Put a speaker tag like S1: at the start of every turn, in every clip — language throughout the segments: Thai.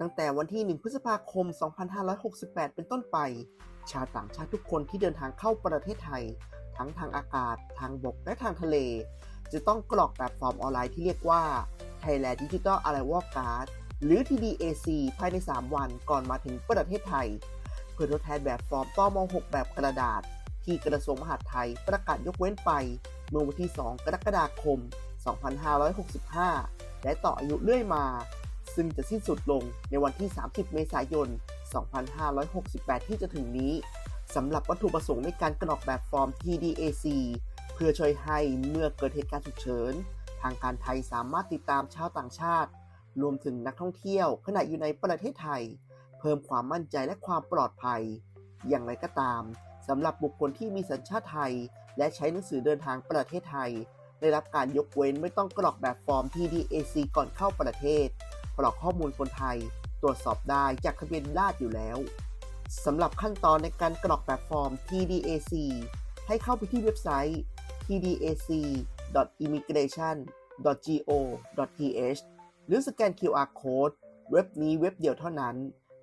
S1: ตั้งแต่วันที่ 1 พฤษภาคม 2568 เป็นต้นไป ชาวต่างชาติทุกคนที่เดินทางเข้าประเทศไทย ทั้งทางอากาศ ทางบก และทางทะเล จะต้องกรอกแบบฟอร์มออนไลน์ที่เรียกว่า Thailand Digital Arrival Card หรือ TDAC ภายใน 3 วันก่อนมาถึงประเทศไทย เพื่อทดแทนแบบฟอร์มต้อม6แบบกระดาษ ที่กระทรวงมหาดไทยประกาศยกเว้นไปเมื่อวันที่ 2 กรกฎาคม 2565 และต่ออายุเรื่อยมา ซึ่งจะสิ้นสุดลงในวันที่ 30 เมษายน 2568 ที่จะถึงนี้สำหรับวัตถุประสงค์ในการกรอกแบบฟอร์ม TDAC เพื่อช่วยให้เมื่อเกิดเหตุการณ์ฉุกเฉิน ทางการไทยสามารถติดตามชาวต่างชาติ รวมถึงนักท่องเที่ยว ขณะอยู่ในประเทศไทย เพิ่มความมั่นใจและความปลอดภัย อย่างไรก็ตามสำหรับบุคคลที่มีสัญชาติไทย และใช้หนังสือเดินทางประเทศไทย ได้รับการยกเว้นไม่ต้องกรอกแบบฟอร์ม TDAC ก่อนเข้าประเทศ กรอกข้อมูลคนไทย ตรวจสอบได้จากทะเบียนราษฎร์อยู่แล้วสำหรับขั้นตอนในการกรอกแบบฟอร์ม TDAC ให้เข้าไปที่เว็บไซต์ tdac.immigration.go.th หรือสแกน QR Code เว็บนี้เว็บเดียวเท่านั้น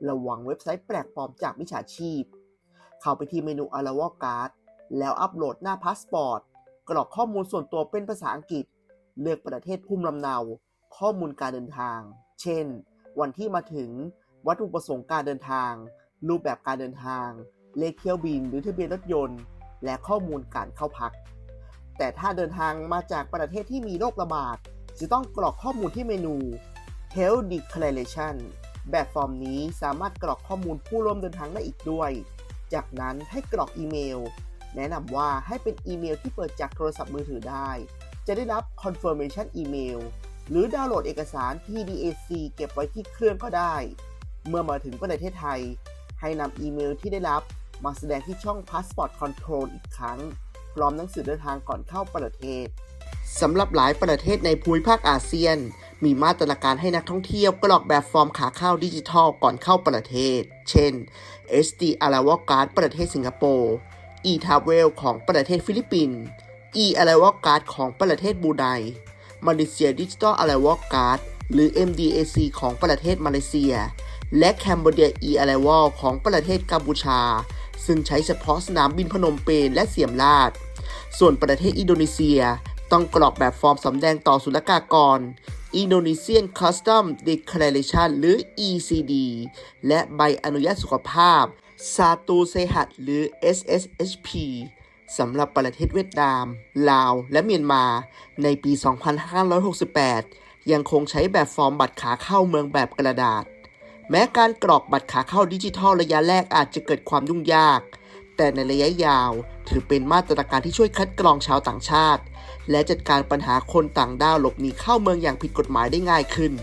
S1: ระวังเว็บไซต์แปลกปลอมจากมิจฉาชีพ เข้าไปที่เมนู Arrival Card แล้วอัปโหลดหน้าพาสปอร์ต กรอกข้อมูลส่วนตัวเป็นภาษาอังกฤษ เลือกประเทศภูมิลำเนา ข้อมูลการเดินทาง เช่น วันที่มาถึง วัตถุประสงค์การเดินทาง รูปแบบการเดินทาง เลขเที่ยวบินหรือทะเบียนรถยนต์ และข้อมูลการเข้าพัก แต่ถ้าเดินทางมาจากประเทศที่มีโรคระบาด จะต้องกรอกข้อมูลที่เมนู Health Declaration แบบฟอร์มนี้สามารถกรอกข้อมูลผู้ร่วมเดินทางได้อีกด้วย จากนั้นให้กรอกอีเมล แนะนำว่าให้เป็นอีเมลที่เปิดจากโทรศัพท์มือถือได้ จะได้รับ confirmation email หรือดาวน์โหลดเอกสาร TDAC เก็บไว้ที่เครื่องก็ได้ เมื่อมาถึงประเทศไทย ให้นำอีเมลที่ได้รับมาแสดงที่ช่อง Passport Control อีกครั้ง พร้อมหนังสือเดินทางก่อนเข้าประเทศสำหรับหลายประเทศในภูมิภาคอาเซียน มีมาตรการให้นักท่องเที่ยวกรอกแบบฟอร์มขาเข้าดิจิทัลก่อนเข้าประเทศ เช่น SD Arrival Card ประเทศสิงคโปร์ e-Travel ของประเทศฟิลิปปินส์ e-Arrival Card ของประเทศบ รูไน Malaysia Digital Arrival Card หรือ MDAC ของประเทศมาเลเซีย และ Cambodia e-Arrival ของประเทศกัมพูชา ซึ่งใช้เฉพาะสนามบินพนมเปญและเสียมราช ส่วนประเทศอินโดนีเซียต้องกรอกแบบฟอร์มสำแดงต่อศุลกากร Indonesian Custom Declaration หรือ ECD และใบอนุญาตสุขภาพซาตูเซหัตหรือ SSHP สำหรับประเทศเวียดนาม ลาว และเมียนมา ในปี 2568 ยังคงใช้แบบฟอร์มบัตรขาเข้าเมืองแบบกระดาษ แม้การกรอกบัตรขาเข้าดิจิทัลระยะแรกอาจจะเกิดความยุ่งยาก แต่ในระยะยาว ถือเป็นมาตรการที่ช่วยคัดกรองชาวต่างชาติ และจัดการปัญหาคนต่างด้าวหลบหนีเข้าเมืองอย่างผิดกฎหมายได้ง่ายขึ้น